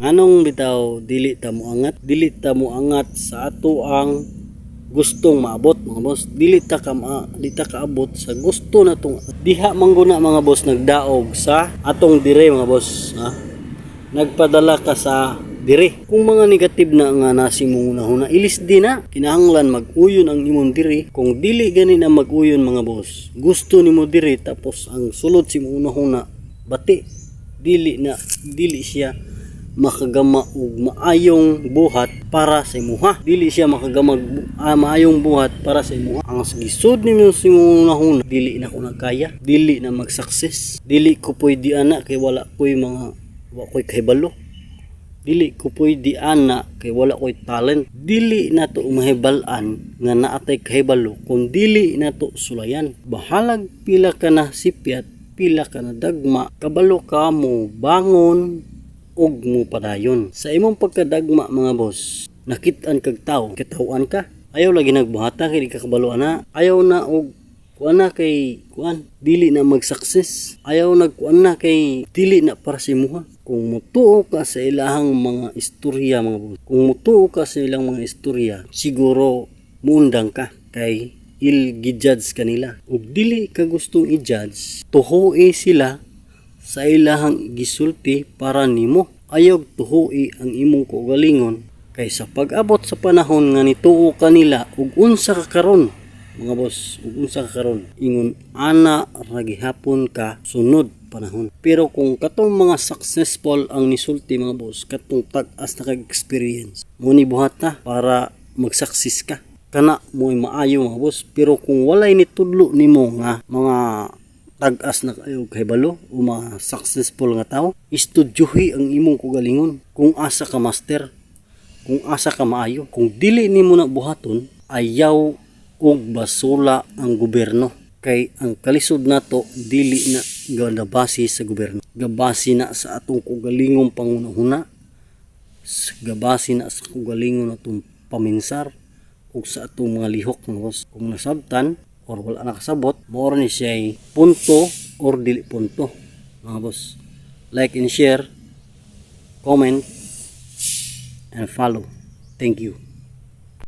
Anong bitaw dili ta mo angat? Dili ta mo angat sa ato ang gustong maabot mga boss. Dili ta ka ma, di ta kaabot sa gusto na tong diha mangguna mga boss nagdaog sa atong dire mga boss, ha? Nagpadala ka sa dire. Kung mga negative na nga nasi mo una ilis di na. Kinahanglan mag-uyon ang imong dire. Kung dili gani na mag-uyon mga boss, gusto nimo dire tapos ang sulod si mo una bati dili na dili siya makagama og maayong buhat para sa imuha dili siya makagama ah, maayong buhat para sa imuha ang gisod nimo si una dili na ko nagkaya dili na mag-success dili ko pwede ana kay wala koy mga wa koy kahibalo dili ko pwede ana kay wala koy talent dili na to mahibal-an nga naatay kahibalo kung dili na to sulayan. Bahalag pila ka na sipyat pila ka na dagma kabalo ka mo bangon og mo padayon. Sa imong pagkadagma mga boss nakit-an kag tawo kitawan ka. Ayaw lagi nagbuhata kay di ka kabalo ana. Ayaw na og kuan na kay kuan dili na mag-success. Ayaw nagkuan na kay dili na para sa imuha kung mutuo ka sa ilahang mga istorya mga boss kung mutuo ka sa ilang mga istorya siguro muundang ka kay il gijudge kanila. Ug dili ka gustong i-judge tuhoe sila sa ilahang gisulti para nimo ayog tuhoe ang imong kaugalingon. Kay sa pag-abot sa panahon nga nituo kanila ug unsa ka karon mga boss ug unsa ka karon ingon ana ra gihapon ka sunod panahon. Pero kung katong mga successful ang nisulti mga boss katong tag-as na experience mo ni buhata para mag-success ka. Kana mo maayo mga boss. Pero kung walay nitudlo nimo nga mga tag-as na kayo kay balo o mga successful nga tao. Istudyuhi ang imong kugalingon. Kung asa ka master kung asa ka maayo kung dili nimo na buhaton ayaw og basula ang gobyerno. Kay ang kalisod nato dili na gabasi sa gobyerno. Gabasi na sa atong kugalingong pangunahuna. Gabasi na sa kugalingon atong paminsar. Ug sa atong mga lihok boss kung nasabtan or wala nakasabot more ni siya punto or dili punto mga boss. Like and share comment and follow. Thank you